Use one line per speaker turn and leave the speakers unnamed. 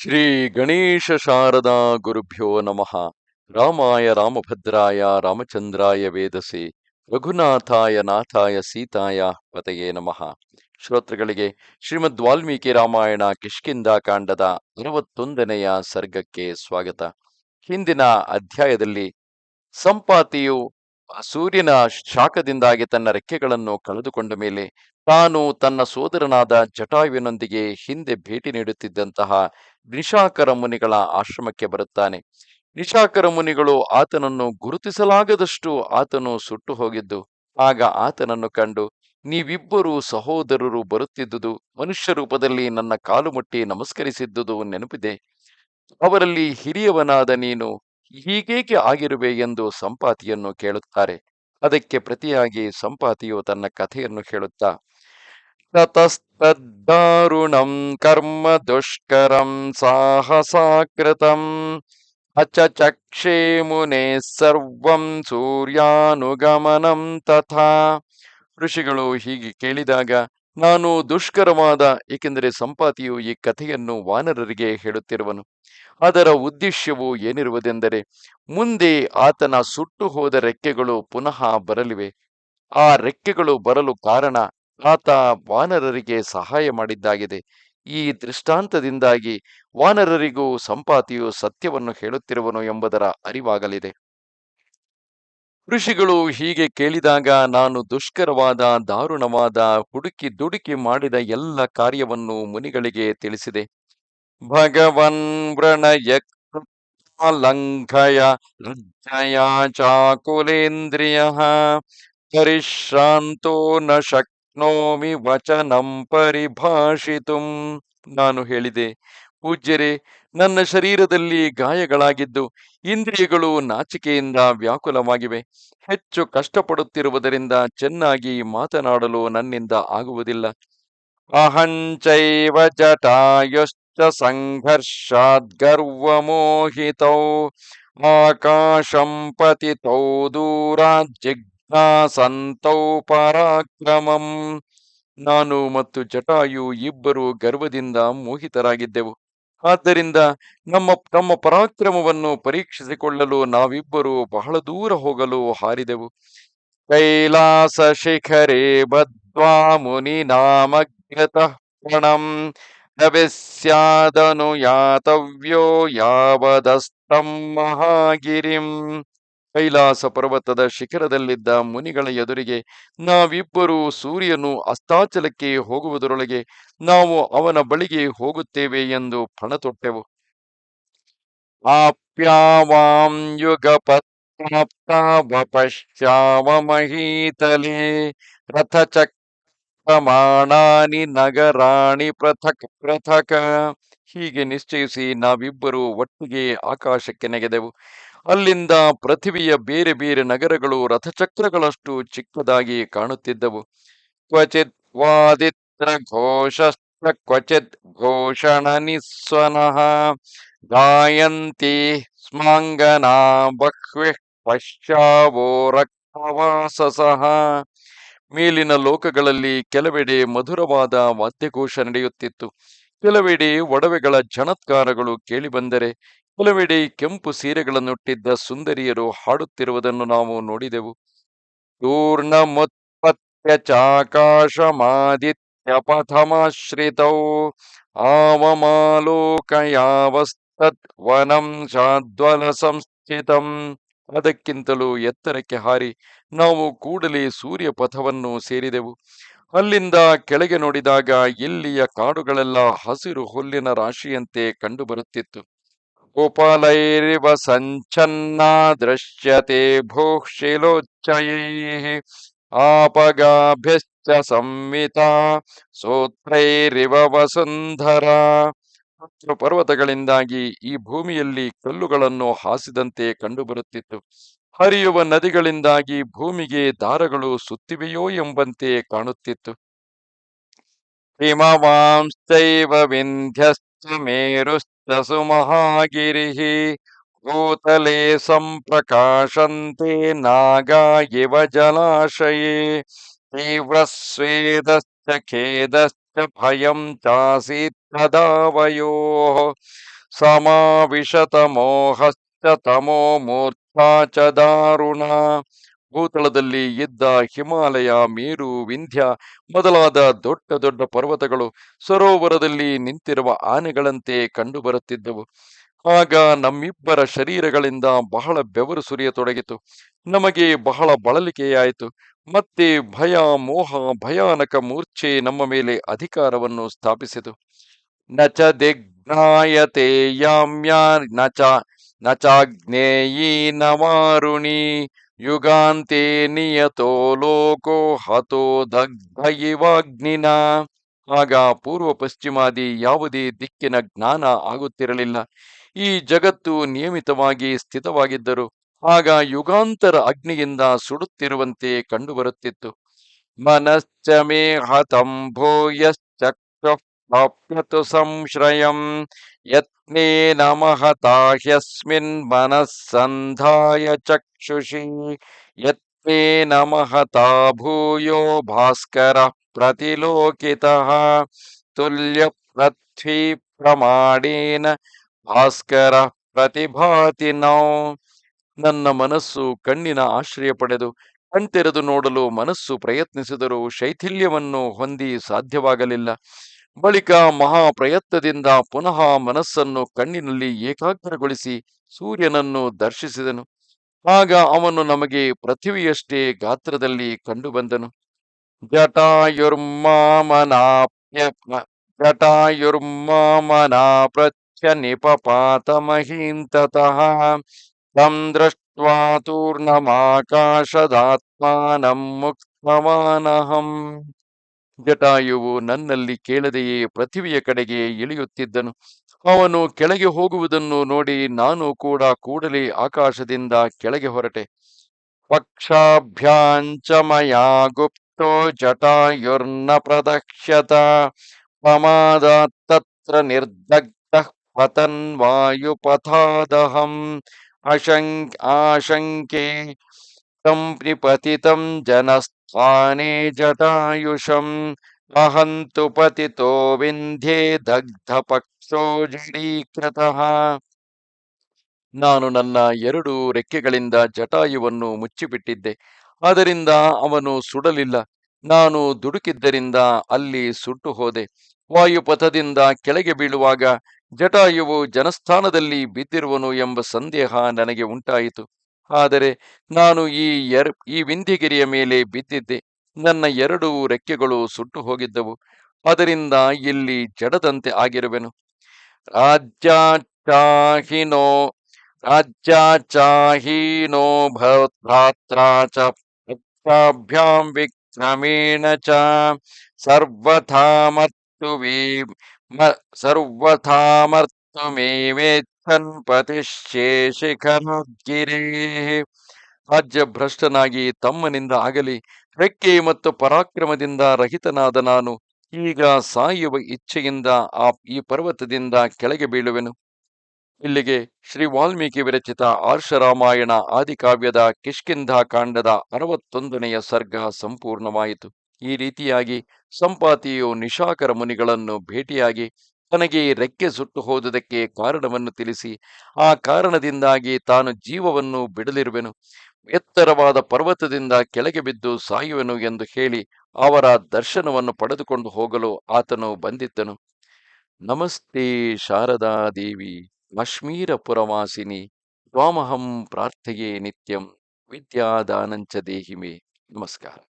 ಶ್ರೀ ಗಣೇಶ ಶಾರದಾ ಗುರುಭ್ಯೋ ನಮಃ. ರಾಮಾಯ ರಾಮಭದ್ರಾಯ ರಾಮಚಂದ್ರಾಯ ವೇದಸೆ ರಘುನಾಥಾಯ ನಾಥಾಯ ಸೀತಾಯ ಪತೆಯೇ ನಮಃ. ಶ್ರೋತೃಗಳಿಗೆ ಶ್ರೀಮದ್ ವಾಲ್ಮೀಕಿ ರಾಮಾಯಣ ಕಿಷ್ಕಿಂದ ಕಾಂಡದ ಅರವತ್ತೊಂದನೆಯ ಸರ್ಗಕ್ಕೆ ಸ್ವಾಗತ. ಹಿಂದಿನ ಅಧ್ಯಾಯದಲ್ಲಿ ಸಂಪಾತಿಯು ಸೂರ್ಯನ ಶಾಖದಿಂದಾಗಿ ತನ್ನ ರೆಕ್ಕೆಗಳನ್ನು ಕಳೆದುಕೊಂಡ ಮೇಲೆ ತಾನು ತನ್ನ ಸೋದರನಾದ ಜಟಾಯುವಿನೊಂದಿಗೆ ಹಿಂದೆ ಭೇಟಿ ನೀಡುತ್ತಿದ್ದಂತಹ ನಿಶಾಕರ ಮುನಿಗಳ ಆಶ್ರಮಕ್ಕೆ ಬರುತ್ತಾನೆ. ನಿಶಾಕರ ಮುನಿಗಳು ಆತನನ್ನು ಗುರುತಿಸಲಾಗದಷ್ಟು ಆತನು ಸುಟ್ಟು ಹೋಗಿದ್ದು, ಆಗ ಆತನನ್ನು ಕಂಡು, ನೀವಿಬ್ಬರು ಸಹೋದರರು ಬರುತ್ತಿದ್ದುದು, ಮನುಷ್ಯ ರೂಪದಲ್ಲಿ ನನ್ನ ಕಾಲು ಮುಟ್ಟಿ ನಮಸ್ಕರಿಸಿದ್ದುದು ನೆನಪಿದೆ. ಅವರಲ್ಲಿ ಹಿರಿಯವನಾದ ನೀನು ಹೀಗೇಕೆ ಆಗಿರುವೆ ಎಂದು ಸಂಪಾತಿಯನ್ನು ಕೇಳುತ್ತಾರೆ. ಅದಕ್ಕೆ ಪ್ರತಿಯಾಗಿ ಸಂಪಾತಿಯು ತನ್ನ ಕಥೆಯನ್ನು ಹೇಳುತ್ತಾ ತತಸ್ತದ್ದಾರುಣಂ ಕರ್ಮ दुष्करं ಸಾಹಸಾಕೃತಂ अचचक्षे ಮುನೆ ಸರ್ವಂ ಸೂರ್ಯಾನುಗಮನಂ ತಥಾ ಋಷಿಗಳು ಹೀಗೆ ಕೇಳಿದಾಗ, ನಾನು ದುಷ್ಕರವಾದ, ಏಕೆಂದರೆ ಸಂಪಾತಿಯು ಈ ಕಥೆಯನ್ನು ವಾನರರಿಗೆ ಹೇಳುತ್ತಿರುವನು. ಅದರ ಉದ್ದೇಶವು ಏನಿರುವುದೆಂದರೆ, ಮುಂದೆ ಆತನ ಸುಟ್ಟು ಹೋದ ರೆಕ್ಕೆಗಳು ಪುನಃ ಬರಲಿವೆ. ಆ ರೆಕ್ಕೆಗಳು ಬರಲು ಕಾರಣ ಆತ ವಾನರರಿಗೆ ಸಹಾಯ ಮಾಡಿದ್ದಾಗಿದೆ. ಈ ದೃಷ್ಟಾಂತದಿಂದಾಗಿ ವಾನರರಿಗೂ ಸಂಪಾತಿಯು ಸತ್ಯವನ್ನು ಹೇಳುತ್ತಿರುವನು ಎಂಬುದರ ಅರಿವಾಗಲಿದೆ. ಋಷಿಗಳು ಹೀಗೆ ಕೇಳಿದಾಗ ನಾನು ದುಷ್ಕರವಾದ, ದಾರುಣವಾದ, ಹುಡುಕಿ ದುಡುಕಿ ಮಾಡಿದ ಎಲ್ಲ ಕಾರ್ಯವನ್ನು ಮುನಿಗಳಿಗೆ ತಿಳಿಸಿದೆ. ಭಗವನ್ ವ್ರಣಯ ಲಂಘಯ ಚಾಕುಲೇಂದ್ರಿಯ, ಪರಿಶ್ರಾಂತೋ ನ ಶಕ್ನೋಮಿ ವಚನಂ ಪರಿಭಾಷಿತುಂ. ನಾನು ಹೇಳಿದೆ, ಪೂಜ್ಯರೇ, ನನ್ನ ಶರೀರದಲ್ಲಿ ಗಾಯಗಳಾಗಿದ್ದು, ಇಂದ್ರಿಯಗಳು ನಾಚಿಕೆಯಿಂದ ವ್ಯಾಕುಲವಾಗಿವೆ. ಹೆಚ್ಚು ಕಷ್ಟಪಡುತ್ತಿರುವುದರಿಂದ ಚೆನ್ನಾಗಿ ಮಾತನಾಡಲು ನನ್ನಿಂದ ಆಗುವುದಿಲ್ಲ. ಅಹಂಚೈವ ಜಟಾಯುಶ್ಚ ಸಂಘರ್ಷಾದ್ ಗರ್ವಮೋಹಿತೌ. ಆಕಾಶಂ ಪತಿತೌ ದೂರಾತ್ ಜಿಜ್ಞಾಸಂತೌ ಪರಾಕ್ರಮಂ. ನಾನು ಮತ್ತು ಜಟಾಯು ಇಬ್ಬರು ಗರ್ವದಿಂದ ಮೋಹಿತರಾಗಿದ್ದೆವು. ಆದ್ದರಿಂದ ನಮ್ಮ ತಮ್ಮ ಪರಾಕ್ರಮವನ್ನು ಪರೀಕ್ಷಿಸಿಕೊಳ್ಳಲು ನಾವಿಬ್ಬರು ಬಹಳ ದೂರ ಹೋಗಲು ಹಾರಿದೆವು. ಕೈಲಾಸ ಶಿಖರೇ ಬದ್ವಾ ಮುನಿ ನಾಮಗ್ರತಃ ಯಾತವ್ಯೋ ಯಾವದಸ್ತಂ ಮಹಾಗಿರಿಂ. ಕೈಲಾಸ ಪರ್ವತದ ಶಿಖರದಲ್ಲಿದ್ದ ಮುನಿಗಳ ಎದುರಿಗೆ ನಾವಿಬ್ಬರು ಸೂರ್ಯನು ಅಸ್ತಾಚಲಕ್ಕೆ ಹೋಗುವುದರೊಳಗೆ ನಾವು ಅವನ ಬಳಿಗೆ ಹೋಗುತ್ತೇವೆ ಎಂದು ಪಣತೊಟ್ಟೆವು. ಆಪ್ಯಾವಾಂ ಯುಗಪತ್ರಾಪ್ತಾವಪಶ್ಯಾಮ ಮಹೀತಲೆ ರಥಚಕ್ರಮಾಣಾನಿ ನಗರಾಣಿ ಪೃಥಕ್ ಪೃಥಕ ಹೀಗೆ ನಿಶ್ಚಯಿಸಿ ನಾವಿಬ್ಬರು ಒಟ್ಟಿಗೆ ಆಕಾಶಕ್ಕೆ ನೆಗೆದೆವು. ಅಲ್ಲಿಂದ ಪೃಥಿವಿಯ ಬೇರೆ ಬೇರೆ ನಗರಗಳು ರಥಚಕ್ರಗಳಷ್ಟು ಚಿಕ್ಕದಾಗಿ ಕಾಣುತ್ತಿದ್ದವು. ಕ್ವಚಿತ್ ವಾದಿತ್ರ ಘೋಷಶ್ಚ ಕ್ವಚಿತ್ ಘೋಷಣ ನಿಸ್ವನಃ ಗಾಯಂತಿ ಸ್ಮಾಂಗನಾ ಬಹ್ವಿ ಪಶ್ಚಾವೋ ರಕ್ತವಾಸಸಃ. ಮೇಲಿನ ಲೋಕಗಳಲ್ಲಿ ಕೆಲವೆಡೆ ಮಧುರವಾದ ವಾದ್ಯಘೋಷ ನಡೆಯುತ್ತಿತ್ತು. ಕೆಲವೆಡೆ ಒಡವೆಗಳ ಝಣತ್ಕಾರಗಳು ಕೇಳಿಬಂದರೆ ಕೆಲವೆಡೆ ಕೆಂಪು ಸೀರೆಗಳನ್ನುಟ್ಟಿದ್ದ ಸುಂದರಿಯರು ಹಾಡುತ್ತಿರುವುದನ್ನು ನಾವು ನೋಡಿದೆವು. ಪೂರ್ಣಮುತ್ಪತ್ಯ ಚಾಕಾಶಮಾದಿತ್ಯ ಪಥಮಾಶ್ರಿತೌ, ಆವಮಾಲೋಕಯಾವಸ್ತತ್ ವನಂ ಶಾದ್ವಲ ಸಂಸ್ಥಿತಂ ಅದಕ್ಕಿಂತಲೂ ಎತ್ತರಕ್ಕೆ ಹಾರಿ ನಾವು ಕೂಡಲೇ ಸೂರ್ಯ ಪಥವನ್ನು ಸೇರಿದೆವು. ಅಲ್ಲಿಂದ ಕೆಳಗೆ ನೋಡಿದಾಗ ಇಲ್ಲಿಯ ಕಾಡುಗಳೆಲ್ಲ ಹಸಿರು ಹುಲ್ಲಿನ ರಾಶಿಯಂತೆ ಕಂಡುಬರುತ್ತಿತ್ತು. ಉಪಲೈರಿವ ಸಂಚನ್ನ ದೃಶ್ಯತೆ ಭೂಕ್ಷಿಲೋಚ್ಚೈ ಆಪಗಾಭ್ಯಶ್ಚ ಸಂವಿತ ಸೂತ್ರೈರಿವ ವಸುಂಧರ ಹತ್ತು ಪರ್ವತಗಳಿಂದಾಗಿ ಈ ಭೂಮಿಯಲ್ಲಿ ಕಲ್ಲುಗಳನ್ನು ಹಾಸಿದಂತೆ ಕಂಡುಬರುತ್ತಿತ್ತು. ಹರಿಯುವ ನದಿಗಳಿಂದಾಗಿ ಭೂಮಿಗೆ ದಾರಗಳು ಸುತ್ತಿವೆಯೋ ಎಂಬಂತೆ ಕಾಣುತ್ತಿತ್ತು. ಹಿಮವಾಂಶ್ಚೈವ ವಿಂಧ್ಯಶ್ಚ ಮೇರುಶ್ಚ रसुमहागिरिः गोतले सम्प्रकाशन्ते नागा इव जलाशये। तीव्रस्वेदश्च खेदश्च भयं चासीत् समाविशतमोहश्च तमो मूर्धा च दारुणा। ಭೂತಳದಲ್ಲಿ ಇದ್ದ ಹಿಮಾಲಯ, ಮೇರು, ವಿಂಧ್ಯ ಮೊದಲಾದ ದೊಡ್ಡ ದೊಡ್ಡ ಪರ್ವತಗಳು ಸರೋವರದಲ್ಲಿ ನಿಂತಿರುವ ಆನೆಗಳಂತೆ ಕಂಡುಬರುತ್ತಿದ್ದವು. ಆಗ ನಮ್ಮಿಬ್ಬರ ಶರೀರಗಳಿಂದ ಬಹಳ ಬೆವರು ಸುರಿಯತೊಡಗಿತು. ನಮಗೆ ಬಹಳ ಬಳಲಿಕೆಯಾಯಿತು. ಮತ್ತೆ ಭಯ, ಮೋಹ, ಭಯಾನಕ ಮೂರ್ಛೆ ನಮ್ಮ ಮೇಲೆ ಅಧಿಕಾರವನ್ನು ಸ್ಥಾಪಿಸಿತು. ನಚ ದಿಗ್ನಾಯತೆ ಯಾಮ್ಯ ನಚ ನಚಾಗ್ನೇಯೀ ನ ಚಾಗ್ನೇಯೀ ನ ವಾರುಣಿ ಯುಗಾಂತೆ ನಿಯತೋ ಲೋಕೋ ಹತೋ ದಗ್ಧ ಇವಾಗ್ನಿನ ಆಗ ಪೂರ್ವ ಪಶ್ಚಿಮಾದಿ ಯಾವುದೇ ದಿಕ್ಕಿನ ಜ್ಞಾನ ಆಗುತ್ತಿರಲಿಲ್ಲ. ಈ ಜಗತ್ತು ನಿಯಮಿತವಾಗಿ ಸ್ಥಿತವಾಗಿದ್ದರು. ಆಗ ಯುಗಾಂತರ ಅಗ್ನಿಯಿಂದ ಸುಡುತ್ತಿರುವಂತೆ ಕಂಡುಬರುತ್ತಿತ್ತು. ಮನಶ್ಚ ಮೇ ಹತಂ ಸಂಶ್ರಯಂ ಯತ್ನೇನ ನಮಃ ತಾಹ್ಯಸ್ಮಿನ್ ಮನಸ್ಸಂಧಾಯ ಚಕ್ಷುಷಿ ಯತ್ನೇ ನಮಃ ತಾ ಭೂಯೋ ಭಾಸ್ಕರ ಪ್ರತಿಲೋಕಿತಃ ತುಲ್ಯ ಪೃಥ್ವಿ ಪ್ರಮಾಣೇನ ಭಾಸ್ಕರ ಪ್ರತಿಭಾತಿ ನೌ ನನ್ನ ಮನಸ್ಸು ಕಣ್ಣಿನ ಆಶ್ರಯ ಪಡೆದು ಕಣ್ತೆರೆದು ನೋಡಲು ಮನಸ್ಸು ಪ್ರಯತ್ನಿಸಿದರೂ ಶೈಥಿಲ್ಯವನ್ನು ಹೊಂದಿ ಸಾಧ್ಯವಾಗಲಿಲ್ಲ. ಬಳಿಕ ಮಹಾ ಪ್ರಯತ್ನದಿಂದ ಪುನಃ ಮನಸ್ಸನ್ನು ಕಣ್ಣಿನಲ್ಲಿ ಏಕಾಗ್ರಗೊಳಿಸಿ ಸೂರ್ಯನನ್ನು ದರ್ಶಿಸಿದನು. ಆಗ ಅವನು ನಮಗೆ ಪೃಥ್ವಿಯಷ್ಟೇ ಗಾತ್ರದಲ್ಲಿ ಕಂಡುಬಂದನು. ಜಟಾಯುರ್ಮಾಮನಾಪ್ಯ ಜಟಾಯುರ್ಮಾಮನಾಪ್ರಚ್ಯ ನಿಪಪಾತ ಮಹೀಂತತಃ ತಂ ದೃಷ್ಟ್ವಾ ತೂರ್ಣಮಾಕಾಶದಾತ್ಮಾನಂ ಮುಕ್ತವಾನಹಂ. ಜಟಾಯುವು ನನ್ನಲ್ಲಿ ಕೇಳದೆಯೇ ಪ್ರತಿಭೆಯ ಕಡೆಗೆ ಇಳಿಯುತ್ತಿದ್ದನು. ಅವನು ಕೆಳಗೆ ಹೋಗುವುದನ್ನು ನೋಡಿ ನಾನು ಕೂಡ ಕೂಡಲೇ ಆಕಾಶದಿಂದ ಕೆಳಗೆ ಹೊರಟೆ. ಪಕ್ಷಾಭ್ಯಾಂಚಮಯ ಗುಪ್ತೋ ಜಟಾಯುರ್ನ ಪ್ರದಕ್ಷತ ಪಮಾದ ತತ್ರ ನಿರ್ದಗ್ಧ ಪತನ್ ವಾಯುಪಥಾದಹಂ ಅಶಂ ಆಶಂಕೆ ತಂ ನಿಪತಿತಂ ಜನಸ್ತ स्वाने ಜಟಾಯುಷಂ वहन्तु पतितो ದಗ್ಧ ದಗ್ಧಪಕ್ಷೋ ನಾನು ನನ್ನ ಎರಡು ರೆಕ್ಕೆಗಳಿಂದ ಜಟಾಯುವನ್ನು ಮುಚ್ಚಿಬಿಟ್ಟಿದ್ದೆ, ಅದರಿಂದ ಅವನು ಸುಡಲಿಲ್ಲ. ನಾನು ದುಡುಕಿದ್ದರಿಂದ ಅಲ್ಲಿ ಸುಟ್ಟು ಹೋದೆ. ವಾಯುಪಥದಿಂದ ಕೆಳಗೆ ಬೀಳುವಾಗ ಜಟಾಯುವು ಜನಸ್ಥಾನದಲ್ಲಿ ಬಿದ್ದಿರುವನು ಎಂಬ ಸಂದೇಹ ನನಗೆ ಉಂಟಾಯಿತು. ಆದರೆ ನಾನು ಈ ಎರ್, ಈ ವಿಂಧ್ಯಗಿರಿಯ ಮೇಲೆ ಬಿದ್ದಿದ್ದೆ. ನನ್ನ ಎರಡು ರೆಕ್ಕೆಗಳು ಸುಟ್ಟು ಹೋಗಿದ್ದವು. ಅದರಿಂದ ಇಲ್ಲಿ ಜಡದಂತೆ ಆಗಿರುವೆನು. ರಾಜ್ಯಾಚಾಹಿನೋ ರಾಜ್ಯಾಚಾಹೀನೋ ಭ್ರಾತ್ರಾ ಚ ಪಕ್ಷಾಭ್ಯಾಂ ವಿಕ್ರಮೇಣ ಚ ಸರ್ವಥಾ ಸರ್ವಥಾಮರ್ತು ಮ ಪತಿಶೇಷಿಖರಗಿರೇ ರಾಜ್ಯ ಭ್ರಷ್ಟನಾಗಿ ತಮ್ಮನಿಂದ ಆಗಲಿ, ರೆಕ್ಕೆ ಮತ್ತು ಪರಾಕ್ರಮದಿಂದ ರಹಿತನಾದ ನಾನು, ಈಗ ಸಾಯುವ ಇಚ್ಛೆಯಿಂದ ಆ ಈ ಪರ್ವತದಿಂದ ಕೆಳಗೆ ಬೀಳುವೆನು. ಇಲ್ಲಿಗೆ ಶ್ರೀ ವಾಲ್ಮೀಕಿ ವಿರಚಿತ ಆರ್ಷರಾಮಾಯಣ ಆದಿಕಾವ್ಯದ ಕಿಷ್ಕಿಂಧ ಕಾಂಡದ ಅರವತ್ತೊಂದನೆಯ ಸರ್ಗ ಸಂಪೂರ್ಣವಾಯಿತು. ಈ ರೀತಿಯಾಗಿ ಸಂಪಾತಿಯು ನಿಶಾಕರ ಮುನಿಗಳನ್ನು ಭೇಟಿಯಾಗಿ ತನಗೆ ರೆಕ್ಕೆ ಸುಟ್ಟು ಹೋದುದಕ್ಕೆ ಕಾರಣವನ್ನು ತಿಳಿಸಿ, ಆ ಕಾರಣದಿಂದಾಗಿ ತಾನು ಜೀವವನ್ನು ಬಿಡಲಿರುವೆನು. ಎತ್ತರವಾದ ಪರ್ವತದಿಂದ ಕೆಳಗೆ ಬಿದ್ದು ಸಾಯುವೆನು ಎಂದು ಹೇಳಿ ಅವರ ದರ್ಶನವನ್ನು ಪಡೆದುಕೊಂಡು ಹೋಗಲು ಆತನು ಬಂದಿದ್ದನು. ನಮಸ್ತೆ ಶಾರದಾದೇವಿ ಕಾಶ್ಮೀರ ಪುರವಾಸಿನಿ ತ್ವಾಮಹಂ ಪ್ರಾರ್ಥೆಯೇ ನಿತ್ಯಂ, ವಿದ್ಯಾದಾನಂಚ ದೇಹಿಮೆ. ನಮಸ್ಕಾರ.